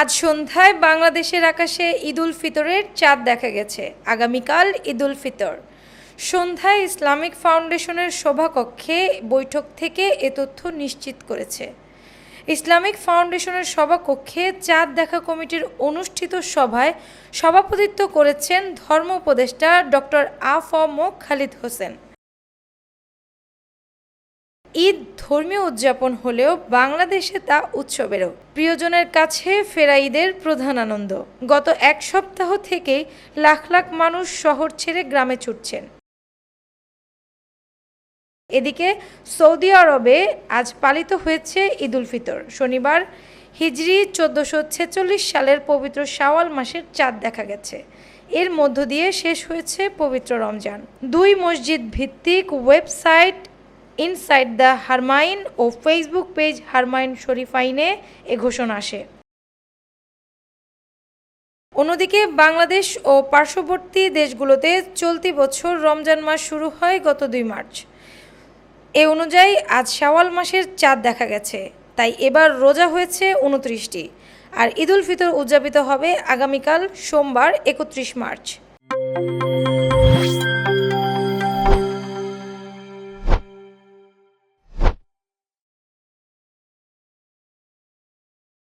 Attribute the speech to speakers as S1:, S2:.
S1: আজ সন্ধ্যায় বাংলাদেশের আকাশে ঈদুল ফিতরের চাঁদ দেখা গেছে। আগামীকাল ঈদুল ফিতর। সন্ধ্যায় ইসলামিক ফাউন্ডেশনের সভাকক্ষে বৈঠক থেকে এ তথ্য নিশ্চিত করেছে। ইসলামিক ফাউন্ডেশনের সভাকক্ষে চাঁদ দেখা কমিটির অনুষ্ঠিত সভায় সভাপতিত্ব করেছেন ধর্ম উপদেষ্টা ডক্টর আফ ম খালিদ হোসেন। ঈদ ধর্মীয় উদযাপন হলেও বাংলাদেশে তা উৎসবেরও। প্রিয়জনের কাছে ফেরা ঈদের প্রধান আনন্দ। গত এক সপ্তাহ থেকেই লাখ লাখ মানুষ শহর ছেড়ে গ্রামে ছুটছেন। এদিকে সৌদি আরবে আজ পালিত হয়েছে ঈদুল ফিতর। শনিবার হিজরি চোদ্দোশো ছেচল্লিশ সালের পবিত্র শাওয়াল মাসের চাঁদ দেখা গেছে। এর মধ্য দিয়ে শেষ হয়েছে পবিত্র রমজান। দুই মসজিদ ভিত্তিক ওয়েবসাইট ইনসাইড দ্য হারমাইন ও ফেসবুক পেজ হারমাইন শরীফাইনে এ ঘোষণা আসে। অন্যদিকে বাংলাদেশ ও পার্শ্ববর্তী দেশগুলোতে চলতি বছর রমজান মাস শুরু হয় গত দুই মার্চ। এ অনুযায়ী আজ শাওয়াল মাসের চাঁদ দেখা গেছে, তাই এবার রোজা হয়েছে উনত্রিশটি, আর ঈদুল ফিতর উদযাপিত হবে আগামীকাল সোমবার একত্রিশ মার্চ।